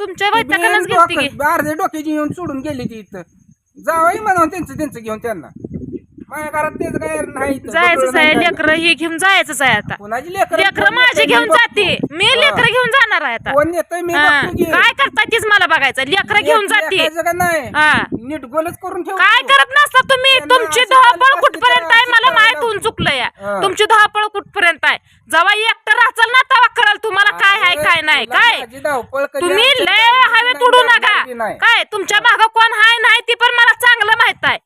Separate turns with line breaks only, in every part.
तुमच्या वैतागानच घेतली की.
अर्धे डोक्याची येऊन सोडून गेली ती इथं. जावई म्हणून त्यांचं त्यांचं घेऊन त्यांना. माझ्या घरात तेच काय नाही इथं.
जायचंच
बकरं
आहे. लेकरं हे घेऊन जायचंच आहे आता.
कोणाची लेकर
लेकरं माझी घेऊन जाते. मी लेकरं घेऊन जाणार आहे आता.
कोण येतोय मी
हा.
बघतो की.
काय करता तीच मला बघायचं. लेकरं घेऊन जाते.
लेकाचं का नाही?
हा.
नीट गोलच करून ठेव
काय करत नसता तुम्ही?
त्यांना
तुमची
असं
धावपळ कुठपर्यंत आहे
असं
मला
करायला
माहीत होऊन चुकलं या. तुमची धावपळ कुठपर्यंत आहे? जेव्हा एकटं राहचाल ना तेव्हा कळल तुम्हाला काय आहे काय नाही काय? तुम्ही लय हवे तुडू नका. काय तुमच्या माग कोण हाय नाही ती पण मला चांगलं माहीत आहे.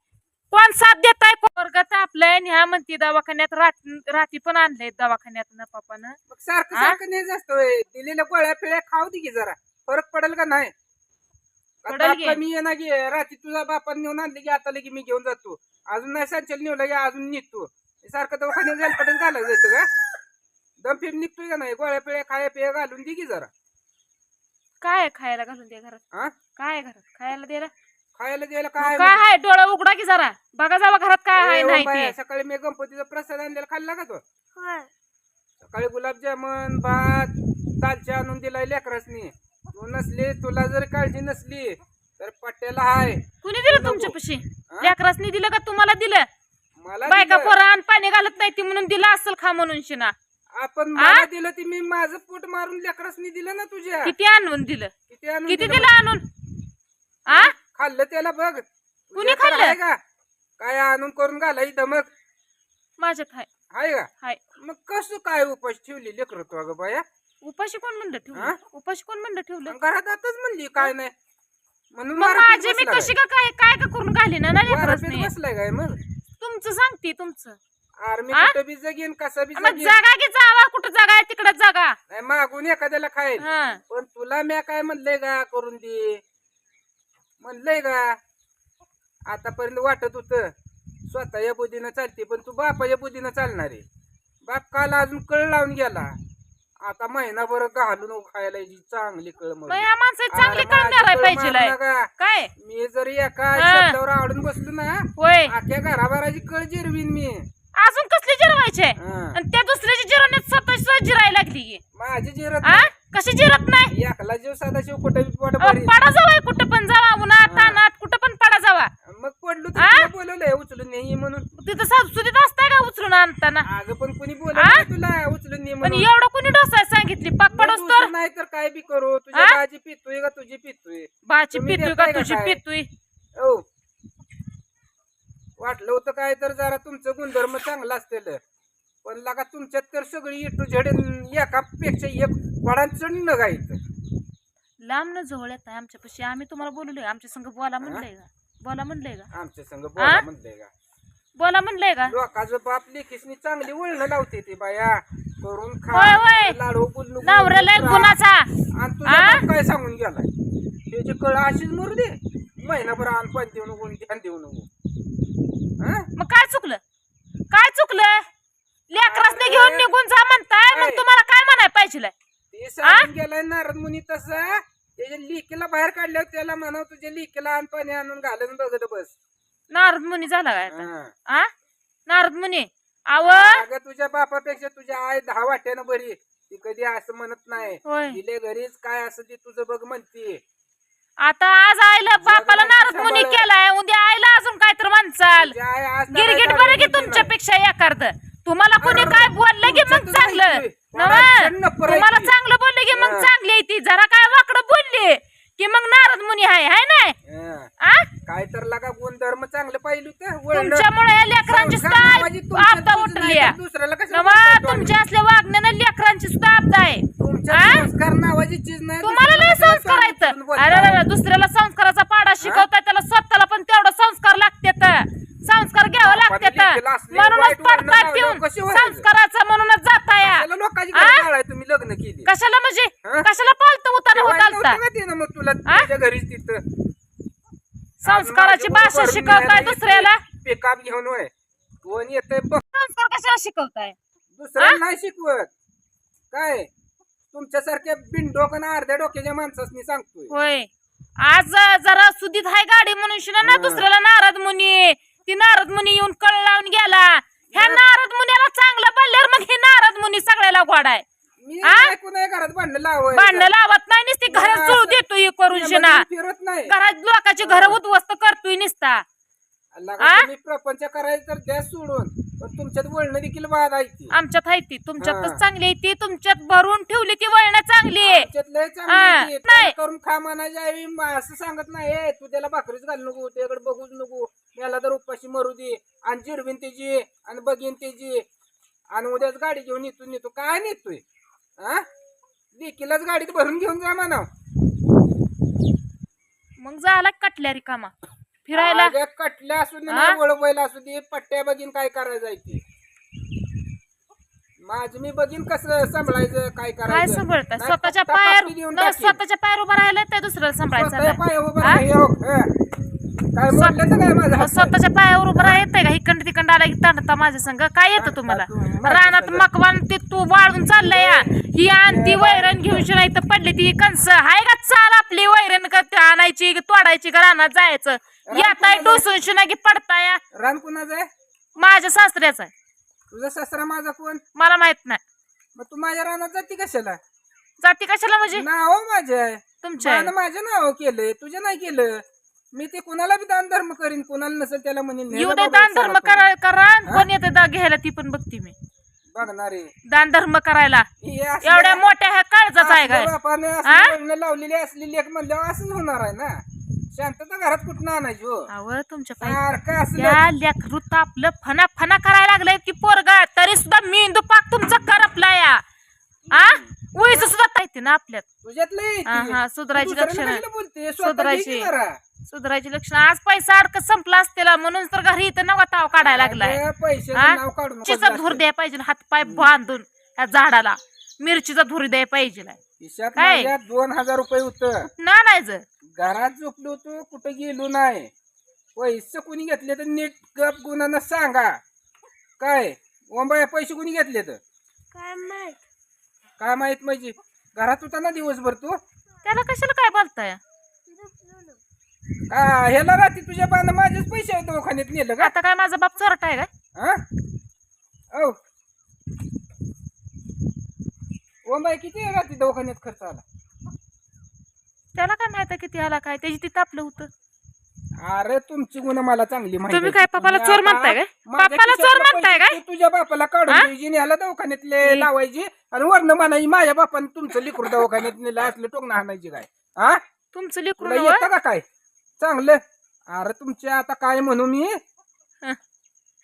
कोण साथ देत आहे वर्गात आपल्या ह्या म्हणती दवाखान्यात रात- पण आणले दवाखान्यात ना पप्पानं.
मग सारखं
हा?
सारखं नाही जास्त दिलेल्या गोळ्या पिळ्या खाऊ दे की जरा. फरक पडेल का नाही? मी येणार की. रात्री तुझा बापान नेऊन आणले की आता लगे मी घेऊन जातो. अजून नाही संचल नेऊ की अजून निघतो सारखं दवाखान्यात जायला पटेल घालायला जायचं का दम फिर निघतोय का नाही? गोळ्या पिळ्या खाया पिया घालून दे की जरा.
काय आहे खायला घालून द्या घरात?
हा
काय आहे घरात? खायला द्यायला
खायला द्यायला काय
काय आहे? डोळा उघडा की जरा. बघा जावा घरात काय आहे नाही ते.
सकाळी मी गणपतीचा प्रसाद आणलेला खाल्ला का तो? सकाळी गुलाबजामुन भात दालच्या आणून दिलाय लेकरासनी. तू नसली तुला जर काळजी नसली तर पट्ट्याला हाय.
कुणी दिलं तुमच्या पशी लेकरासनी दिलं का तुम्हाला दिलं?
मला
बायका
दिलं.
पोरं पाणी घालत नाही ती म्हणून दिलं असेल खा म्हणून शिना.
आपण मला दिलं ती मी माझं पोट मारून लेकरासनी दिलं ना तुझ्या.
किती आणून दिलं?
किती आणून
किती
दिलं
दिलं आणून? आ?
खाल्लं त्याला बघ.
कुणी
तुझ्याकडे
खाल्लं?
आहे का? काय आणून करून घालाय धमक
माझ्यात हाय
आहे का?
हाय.
मग कसं काय उपास ठेवली लेकर तू अगं बाया?
उपाशी कोण म्हणलं
आ?
ठेवलं उपाशी कोण म्हणलं ठेवलं?
घरात आताच म्हणली काय नाही. म्हणून
मग
मारापीट
माझी मी. कशी का काय काय का करून घाली ना
मारापीट बसलाय काय मग?
तुमचं सांगते तुमचं.
आर्मी
आ?
कुठं बी जगेन कसा बी
मग
जगेन.
जागा की जावा कुठं जागा आहे तिकडे जागा.
नाही मागून एखाद्याला खाईल.
हा.
पण तुला म्या काय म्हणलंय का करून दे. म्हणलंय का आतापर्यंत वाटत होत स्वतः या बुद्धीनं चालते पण तू बापाच्या बुद्धीनं चालणार. आहे बाप काल अजून कळ लावून गेला. आता महिनाभर घालून खायला चांगली कळ
मग
म्हणून.
ह्या माणसाची चांगली
माझी कळ
पाहिजे लय. काय
मी जर एका
हा.
शब्दावर आवडून बसलो ना
होय
अख्ख्या घराभराची कळ जिरवीन मी
अजून कसली जिरवायचे
हा.
आणि त्या दुसऱ्याची जिरवण्यात स्वतः जिरायला लागली की.
माझी जिरत
आ कशी जिरत नाही
एकला जीव साधा शिव कुठे बी पोट
अहो,
भरीन.
पडा जावा कुठं पण जावा उन्हात तानात कुठं पण पडा जावा
मग पडलो तर
आ?
तुला बोलवलंय उचलून नाही म्हणून
तिथं सासूसुदीत असताय का उचलून आणताना?
अगं पण कोणी
आ?
बोलवलं तुला? उचलून नाही
पण
म्हणून.
एवढं कोणी डोसाय सांगितली? पाक तर.
दुसरं नाही तर काय बी करू? तुझ्या
आ?
बाजी पितोय का तुझी पितोय?
बाची
तुम्ही
पितोय का
देताय का
तुझी
काय?
पितोय?
हो. वाटलं होतं काय तर जरा तुमचं गुणधर्म चांगलं असतेल. पण लगा तुमच्यात तर सगळी इटू झडे एकापेक्षा एक वडान चढणं काय इथं
लांब न जवळ येत आहे आमच्या पशी आम्ही तुम्हाला बोललोय. आमच्या संग बोला म्हणलंय का? बोला म्हणलंय का?
आमच्या संग बोला म्हणलंय का?
बोला म्हणलंय का?
लोकांचं बाप लेखीसनी चांगली वळणं लावते ती बाया. करून
होय, होय.
खा लाडू
गुणाचा.
आणि तुझा
आ?
बाप काय सांगून गेलाय? त्याची कळ अशीच मरू दे महिनाभर आण पण देऊ नको आणि ध्यान देऊ नको. हा?
मग काय चुकलं? काय चुकलं? लेकरासने घेऊन. निघून जा म्हणताय? मग तुम्हाला काय म्हणाय पाहिजे
ते सांगून गेलाय नारद मुनी तसं. त्याच्या लिकीला बाहेर काढल्यावर त्याला म्हणाव तुझ्या लिकीला आण पाणी आणून घालून बघत बस.
नारद मुनी झाला काय आता?
हा.
आ? नारद मुनी. आव?
अगं तुझ्या बापापेक्षा तुझ्या आई दहा वाट्यानं बरी. ती कधी असं म्हणत नाही.
होय.
तिले घरीच काय असं ती तुझं बघ म्हणते.
आता आज आईला बापाला नारद मुनी. केलाय. उद्या आईला अजून काय तर म्हणचाल.
तुझी आई आज ना
गिरगिट
काय
बरं की
दारू पिते
तुमच्यापेक्षा एखाद. तुम्हाला कोणी काय बोललं की मग चांगलं. तुम्हाला चांगलं बोललं की मग. चांगली आहे ती. जरा काय वाकडं बोलली की मग नारद मुनी आहे हाय नाही. आ
काय तर लागा गुणधर्म चांगलं पाहिलं होतं.
तुमच्यामुळे या लेकरांची
नाही. तर दुसऱ्याला तुम्ही?
तुमच्या असल्या वागण्यानं लेकरांची सुद्धा आपदा आहे
तुमच्या
आ?
संस्कार नावाची चीज नाही
तुम्हाला लय
दुसऱ्याला
संस्कार आहेत
बोलताय?
अरे अरे, दुसऱ्याला संस्काराचा पाडा शिकवताय त्याला स्वतःला पण तेवढा संस्कार लागतात संस्कार घ्यावं लागतात
असले
म्हणूनच
वाईट
पडतात
लावल्यावर
पिऊन
कशी व्हायचं?
संस्काराचा म्हणूनच जाता या
कशाला लोकांची
आ?
तुम्ही लग्न केली
कशाला म्हणजे
हा?
कशाला पालतं उताना होत
नव्हतं का तिनं मग तुला? तुझ्या घरीच तिथं
संस्काराची भाषा शिकवताय दुसऱ्याला?
पिकअप घेऊन होय. कोण बघ.
संस्कार कशाला शिकवताय?
दुसऱ्याला नाही शिकवत. काय? तुमच्यासारख्या बिनडोक आणि अर्ध्या डोक्याच्या माणसासनी सांगतोय.
होय. आज जरा सुदीत हाय गाडी म्हणून शिना ना. दुसऱ्याला नारद मुनी. ती नारद मुनी येऊन कळ लावून गेला. ह्या नारद मुनीला चांगलं बोलल्यावर मग हे नारद मुनी सगळ्याला गोड आहे आ?
नाही घरात भांडण
भांडणं लावत नाही नुसती घरात
मला
जुळू देतो हे करून शिना.
त्यामध्ये फिरत नाही.
घरात लोकांची घर उद्ध्वस्त करतोय निसता.
लगा
आ?
तुम्ही प्रपंच करायचं तर द्या सोडून. पण तुमच्यात वळणं देखील ती.
आमच्यात आहे ती तुमच्यातच
हा.
चांगली आहे ती तुमच्यात भरून ठेवली ती वळणं चांगली आहे.
आमच्यात लय
हा. नाही.
करून खा म्हणायची आई म असं सांगत नाही "ए, तू त्याला भाकरीच घालू नको त्याकडे बघूच नको. याला तर उपाशी मरू दे. आणि जिरवीन त्याची आणि बघीन त्याची. आणि उद्याच गाडी घेऊन येतो नेतो. काय नेतोय? हा लेकीलाच गाडीत भरून घेऊन जा म्हणा
मग झाला कटल्या रिकामा फिरायला
अगं, कटल्या असू दे
हा?
वळवायला असू दे पट्ट्या बघीन काय करायचं आहे ते माझं मी बघीन कसं सांभाळायचं काय
काय
करायचं
सांभाळताय
नाही,
स्वतःच्या पायावर
पापडी देऊन
न,
टाकीन.
स्वतःच्या पायावर उभं राहिलं तर दुसऱ्याला सांभाळायचं
स्वतःच्या
नाही.
पायावर उभं
हा?
हे हे. काय काय माझं?
स्वतःच्या पायावर उभं राहा येतंय का? इकडं तिकडं आला की तांडता माझ्या संग काय येतं तुम्हाला? रानात. मकवान ते तू वाळून चाललंय या ही आण ती वैरण घेऊन नाही तर पडली ती कंस हाय का चाल आपली वैरण आणायची तोडायची का रानात जायचं. येताय? टोसून शिना की पडताय.
रान कुणाचं आहे?
माझ्या सासऱ्याचा आहे.
तुझा सासरा माझा कोण?
मला माहीत नाही.
मग तू माझ्या रानात जाती कशाला?
जाती कशाला म्हणजे?
नाव माझे आहे.
तुमच्या आहे.
माझ्या नाव केलंय तुझ्या नाही केलं. मी ते कुणाला बी दान धर्म करीन कुणाला नसेल त्याला म्हणेन
येऊ
नेलं
दे
बाबा
दान
एक
धर्म
सारा
करा करा? कोण येते दा घ्यायला ती पण बघते मी.
बघणारे.
दान धर्म करायला.
हे
एवढ्या मोठ्या ह्या काळजाचा आहे काय
बापाने
हा?
असली लावलेली असली लेख म्हणल्यावर असंच होणार आहे ना. शांतता घरात कुठं आणायची हो?
अव तुमच्या पायी
सारखं असलं.
त्या लेकरू आपलं फना फना करायला लागलंय की पोरगा तरी सुद्धा मेंदू पाक तुमचा करपला या आ? उईच सुद्धा पाहिजे ना आपल्यात. हा. हा, सुधारायची
तू दुसऱ्याला
लक्षणं.
कशाला बोलते स्वतः
सुधारायची. सुधारायची लक्षण. आज पैसा अडकत संपला असतेला म्हणून तर घरी इथं नवा ताव काढायला लागलाय.
अगं, पैशाचं
हा?
नाव काढू नको
मिरचीचा
जास्त.
धूर द्यायला पाहिजे हात पाय बांधून त्या झाडाला. मिरचीचा धूर द्यायला पाहिजे
खिशात
काय?
माझ्या दोन हजार रुपये होत.
ना नाही जर
घरात झोपलो होतो कुठं गेलो नाही. पैसे कोणी घेतले तर नीट गप गुणानं सांगा. काय? ओंबाया पैसे कोणी घेतले तर
काय माहीत?
काय माहीत म्हणजे? घरात होता ना दिवसभर तू?
त्याला कशाला काय बोलताय?
का ह्याला रात्री तुझ्या बांधा माझेच पैसे आहेत दवाखान्यात नेलं का?
आता काय माझा बाप चोरटा आहे काय?
हा? औ. ओंबाई किती रात्री दवाखान्यात खर्च आला?
त्याला काय माहीत किती आला काय? त्याची तिथं आपलं होतं.
अरे तुमची गुण मला चांगली माहिती
तुम्ही. काय
तुम्ही
चोर म्हणताय काय? पप्पाला चोर म्हणताय काय?
तू तुझ्या बापाला काढून
हा?
द्यायची आणि ह्याला दवाखान्यातले
हे.
लावायची. आणि वरनं म्हणायची माझ्या बापाने तुमचं लिकूड दवाखान्यात नेलं असलं टोकणं आणायची काय? हा?
तुमचं
तुला
लेकरून
येतं का काय? चांगलं. अरे तुमच्या आता काय म्हणू मी?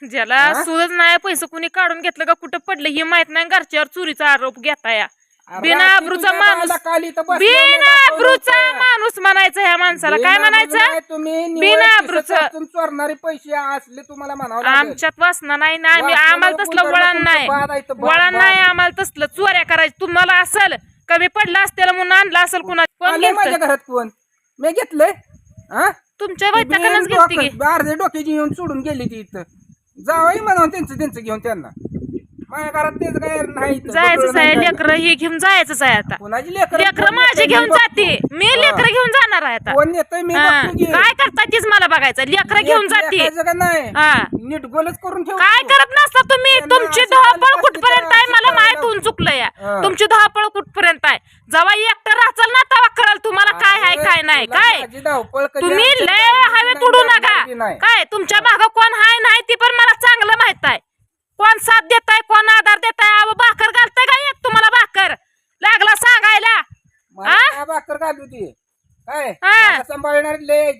ज्याला
हा?
सुरज नाही पैसे कुणी काढून घेतलं का? कुठं पडलं? हे माहीत नाही घरच्यावर चोरीचा आरोप घेताय.
अरे
बिना
रात्री
आबरूचा
तुझ्या
माणूस
बाळाला काल इथं बसलेलं
बिना
दाखवलं
आबरूचा
होतं.
माणूस म्हणायचं ह्या माणसाला. काय
बिना
म्हणायचं?
नाही, तुम्ही
बिना
वाचून चोरणारे पैसे असले तुम्हाला म्हणावं लागेल.
आमच्यात वासना नाही ना आम्ही
वासना
आम्हाला
नको
तसलं वळण
तुमचं
नाही.
बाद आहे इथं, बाद,
वळण
बाद.
नाही आम्हाला तसलं. चोऱ्या करायची. तुम्हाला असेल कमी पडलं असतेला म्हणून आणलं असेल कुणा कोण
आलंय माझ्या
घेतलं
घरात कोण? मी घेतलंय? हा?
तुमच्या
तुम्ही
वैतागानंच घेतली की.
अर्धे डोक्याची येऊन सोडून गेली ती इथं. जावंही म्हणा त्यांचं त्यांचं घेऊन त्यांना. माझ्या घरात तेच काय नाही इथं.
जायचंच
बकरं
आहे
नाही
लेकरं हे घेऊन जायचंच आहे आता.
कोणाची लेकर
लेकरं माझे घेऊन जाते. मी लेकरं घेऊन जाणार आहे आता.
कोण येतोय मी
हा.
बघतो की.
काय करता तीच मला बघायचं. लेकरं घेऊन जाते.
लेकाचं का नाही?
हा.
नीट गोलच करून ठेव
काय करत नसता तुम्ही?
त्यांना
तुमची
असं
धावपळ
चाललं
कुठपर्यंत आहे? मला
करायला
माहीत होऊन चुकलं या.
हा.
तुमची धावपळ कुठपर्यंत आहे? जेव्हा एकटं राहचाल ना तेव्हा कळाल तुम्हाला काय आहे काय नाही. काय? तुम्ही लय हवे तुडू नका. काय? तुमच्या माग कोण हाय नाही ती पण मला चांगलं माहीत आहे कोण साथ देताय कोण आधार देताय? अहो भाकर घालताय का एक तुम्हाला भाकर? लागला सांगायला.
मला
हा?
काय भाकर घालू ती? काय?
हा.
मला सांभाळणार लय.